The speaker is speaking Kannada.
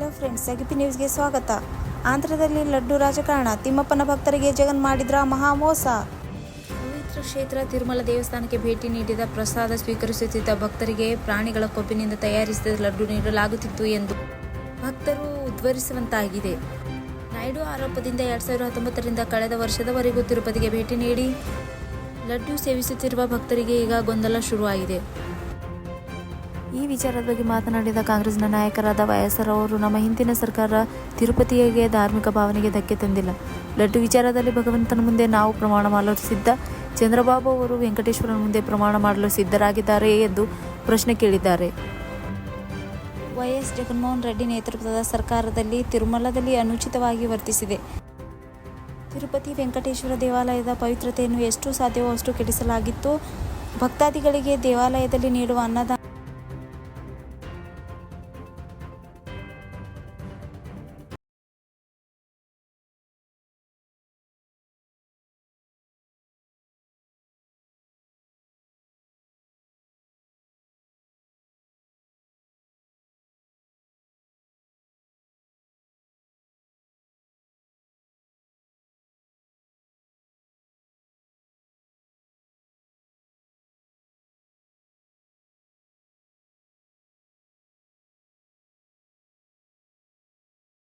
ಹಲೋ ಫ್ರೆಂಡ್ಸ್ ಸಗಿಪಿ ನ್ಯೂಸ್ಗೆ ಸ್ವಾಗತ. ಆಂಧ್ರದಲ್ಲಿ ಲಡ್ಡು ರಾಜಕಾರಣ, ತಿಮ್ಮಪ್ಪನ ಭಕ್ತರಿಗೆ ಜಗನ್ ಮಾಡಿದ್ರ ಮಹಾ ಮೋಸ ಪವಿತ್ರ ಕ್ಷೇತ್ರ ತಿರುಮಲ ದೇವಸ್ಥಾನಕ್ಕೆ ಭೇಟಿ ನೀಡಿದ ಪ್ರಸಾದ ಸ್ವೀಕರಿಸುತ್ತಿದ್ದ ಭಕ್ತರಿಗೆ ಪ್ರಾಣಿಗಳ ಕೊಬ್ಬಿನಿಂದ ತಯಾರಿಸಿದ ಲಡ್ಡು ನೀಡಲಾಗುತ್ತಿತ್ತು ಎಂದು ಭಕ್ತರು ಉದ್ವರಿಸುವಂತಾಗಿದೆ ನಾಯ್ಡು ಆರೋಪದಿಂದ ಎರಡ್ ಸಾವಿರದ ಹತ್ತೊಂಬತ್ತರಿಂದ ಕಳೆದ ವರ್ಷದವರೆಗೂ ತಿರುಪತಿಗೆ ಭೇಟಿ ನೀಡಿ ಲಡ್ಡು ಸೇವಿಸುತ್ತಿರುವ ಭಕ್ತರಿಗೆ ಈಗ ಗೊಂದಲ ಶುರುವಾಗಿದೆ. ಈ ವಿಚಾರದ ಬಗ್ಗೆ ಮಾತನಾಡಿದ ಕಾಂಗ್ರೆಸ್ನ ನಾಯಕರಾದ ವೈಎಸ್ಆರ್ ಅವರು, ನಮ್ಮ ಹಿಂದಿನ ಸರ್ಕಾರ ತಿರುಪತಿಗೆ ಧಾರ್ಮಿಕ ಭಾವನೆಗೆ ಧಕ್ಕೆ ತಂದಿಲ್ಲ. ಲಡ್ಡು ವಿಚಾರದಲ್ಲಿ ಭಗವಂತನ ಮುಂದೆ ನಾವು ಪ್ರಮಾಣ ಮಾಡಲು ಸಿದ್ಧ. ಚಂದ್ರಬಾಬು ಅವರು ವೆಂಕಟೇಶ್ವರನ ಮುಂದೆ ಪ್ರಮಾಣ ಮಾಡಲು ಸಿದ್ಧರಾಗಿದ್ದಾರೆ ಎಂದು ಪ್ರಶ್ನೆ ಕೇಳಿದ್ದಾರೆ. ವೈಎಸ್ ಜಗನ್ಮೋಹನ್ ರೆಡ್ಡಿ ನೇತೃತ್ವದ ಸರ್ಕಾರದಲ್ಲಿ ತಿರುಮಲದಲ್ಲಿ ಅನುಚಿತವಾಗಿ ವರ್ತಿಸಿದೆ. ತಿರುಪತಿ ವೆಂಕಟೇಶ್ವರ ದೇವಾಲಯದ ಪವಿತ್ರತೆಯನ್ನು ಎಷ್ಟು ಸಾಧ್ಯವೋ ಅಷ್ಟು ಕೆಡಿಸಲಾಗಿತ್ತು. ಭಕ್ತಾದಿಗಳಿಗೆ ದೇವಾಲಯದಲ್ಲಿ ನೀಡುವ ಅನ್ನದಾನ